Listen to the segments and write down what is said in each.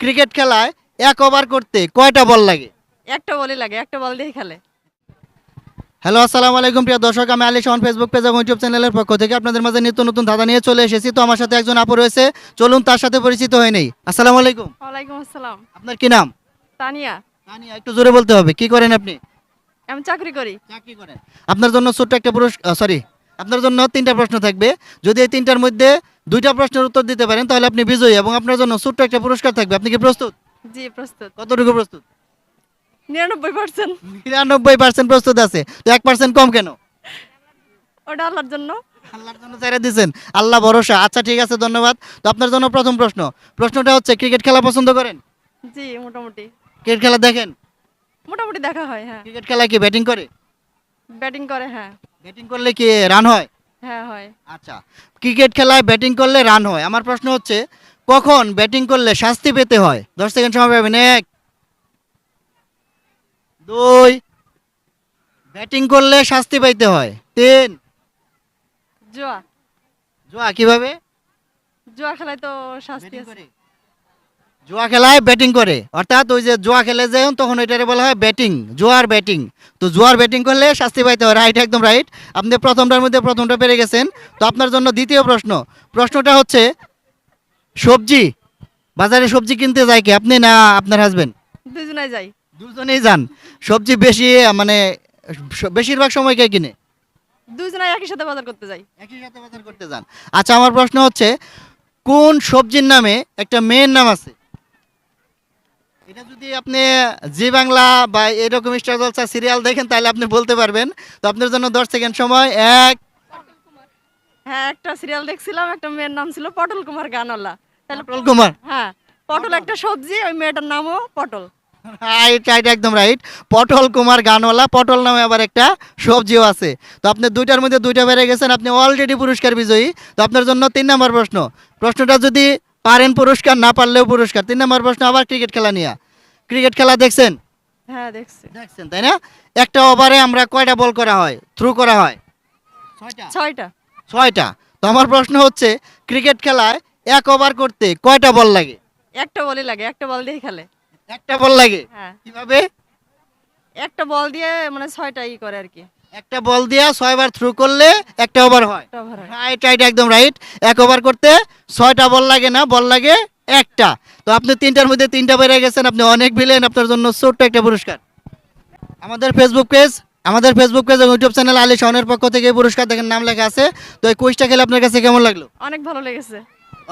Cricket খেলায় এক over করতে কয়টা বল লাগে? একটা বলই লাগে একটা বল দিয়ে খেলে। হ্যালো আসসালামু আলাইকুম প্রিয় দর্শক আমি আলী শাহন ফেসবুক পেজ এবং ইউটিউব চ্যানেলের পক্ষ থেকে আপনাদের মাঝে নিত্য নতুন ধাঁধা নিয়ে চলে এসেছি। তো আমার সাথে একজন আপু রয়েছে চলুন তার সাথে পরিচিত হয়ে নেই। আসসালামু আলাইকুম। ওয়ালাইকুম আসসালাম। আপনার কি নাম? তানিয়া। তানিয়া, একটু জোরে বলতে হবে কি করেন আপনি? আমি চাকরি করি। চাকরি করেন। আপনার জন্য ছোট্ট একটা পুরস্কার সরি আপনার জন্য তিনটা প্রশ্ন থাকবে। যদি এই তিনটার মধ্যে দুইটা প্রশ্নের উত্তর দিতে পারেন তাহলে আপনি বিজয়ী এবং আপনার জন্য ছোট্ট একটা পুরস্কার থাকবে। আপনি কি প্রস্তুত? জি প্রস্তুত। কতটুকু প্রস্তুত? নিরানব্বই পার্সেন্ট। নিরানব্বই পার্সেন্ট প্রস্তুত আছে। তো এক পার্সেন্ট কম কেন? ওটা আল্লাহর জন্য। আল্লাহর জন্য ছেড়ে দিয়েছেন আল্লাহ ভরসা। আচ্ছা ঠিক আছে ধন্যবাদ। তো আপনার জন্য প্রথম প্রশ্ন। প্রশ্নটা হচ্ছে ক্রিকেট খেলা পছন্দ করেন? জি মোটামুটি। ক্রিকেট খেলা দেখেন? মোটামুটি দেখা হয় হ্যাঁ। ক্রিকেট খেলা কি ব্যাটিং করে? ব্যাটিং করে হ্যাঁ। ব্যাটিং করলে কি রান হয়? হ্যাঁ হয়। আচ্ছা ক্রিকেট খেলায় ব্যাটিং করলে রান হয়। আমার প্রশ্ন হচ্ছে কখন ব্যাটিং করলে শাস্তি পেতে হয়? দশ সেকেন্ড সময় পাবেন এক দুই ব্যাটিং করলে শাস্তি পাইতে হয়। তিন জোয়া। জোয়া কীভাবে? জোয়া খেলায় তো শাস্তি আছে। জুয়া খেলায় ব্যাটিং করে। অর্থাৎ ওই যে জুয়া খেলে যখন তখন ওইটারে বলা হয় ব্যাটিং জুয়ার ব্যাটিং তো জুয়ার ব্যাটিং করলে শাস্তি পাইতে হয় রাইট একদম রাইট আপনি প্রথমটার মধ্যে প্রথমটা পেরে গেছেন। তো আপনার জন্য দ্বিতীয় প্রশ্ন। প্রশ্নটা হচ্ছে সবজি বাজারে সবজি কিনতে যায় কি আপনি না আপনার হাজবেন্ড দুজনাই যাই। দুজনেই যান। সবজি বেশি মানে বেশিরভাগ সময় কে কিনে? দুজনাই একই সাথে বাজার করতে যাই। একই সাথে বাজার করতে যান। আচ্ছা আমার প্রশ্ন হচ্ছে কোন সবজির নামে একটা মেয়ের নাম আছে? এটা যদি আপনি জি বাংলা বা এরকম স্টার জলসা সিরিয়াল দেখেন তাহলে আপনি বলতে পারবেন। তো আপনার জন্য দশ সেকেন্ড সময় এক হ্যাঁ একটা সিরিয়াল দেখছিলাম একটা মেয়ের নাম ছিল পটল কুমার গানওয়ালা। তাহলে পটল কুমার? হ্যাঁ পটল একটা সবজি ওই মেয়েটার নামও পটল। রাইট রাইট একদম রাইট পটল কুমার গানওয়ালা পটল নামে আবার একটা সবজিও আছে। তো আপনি দুইটার মধ্যে দুইটা বেড়ে গেছেন আপনি অলরেডি পুরস্কার বিজয়ী। তো আপনার জন্য তিন নম্বর প্রশ্ন। প্রশ্নটা যদি পারেন পুরস্কার না পারলেও পুরস্কার। তিন নম্বর প্রশ্ন আবার ক্রিকেট খেলা নিয়ে। ক্রিকেট খেলা দেখছেন? হ্যাঁ দেখছি। দেখছেন তাই না? একটা ওভারে আমরা কয়টা বল করা হয়? থ্রু করা হয়? ছয়টা? ছয়টা। তো আমার প্রশ্ন হচ্ছে ক্রিকেট খেলায় এক ওভার করতে কয়টা বল লাগে? একটা বলই লাগে একটা বল দিয়ে খেলে। একটা বল লাগে? হ্যাঁ। কীভাবে? একটা বল দিয়ে মানে ছয়টা ই করে আর কি। একটা বল দিয়া ছয়বার থ্রু করলে একটা ওভার হয়। রাইট রাইট একদম রাইট এক ওভার করতে ছয়টা বল লাগে না? বল লাগে একটা। তো আপনি তিনটার মধ্যে তিনটা বেড়ে গেছেন আপনি অনেক ভিলেন আপনার জন্য ছোট্ট একটা পুরস্কার। আমাদের ফেসবুক পেজ আমাদের ফেসবুক পেজ এবং ইউটিউব চ্যানেল আলী শাহনের পক্ষ থেকে পুরস্কার দেখেন নাম লেখা আছে। তো এই কুইজটা খেলে আপনার কাছে কেমন লাগল? অনেক ভালো লেগেছে।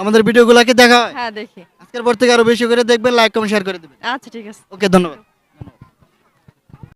আমাদের ভিডিওগুলোকে দেখা হয়? হ্যাঁ দেখি। আজকের পর থেকে আরও বেশি করে দেখবেন লাইক কমেন্ট শেয়ার করে দেবেন। আচ্ছা ঠিক আছে। ওকে ধন্যবাদ।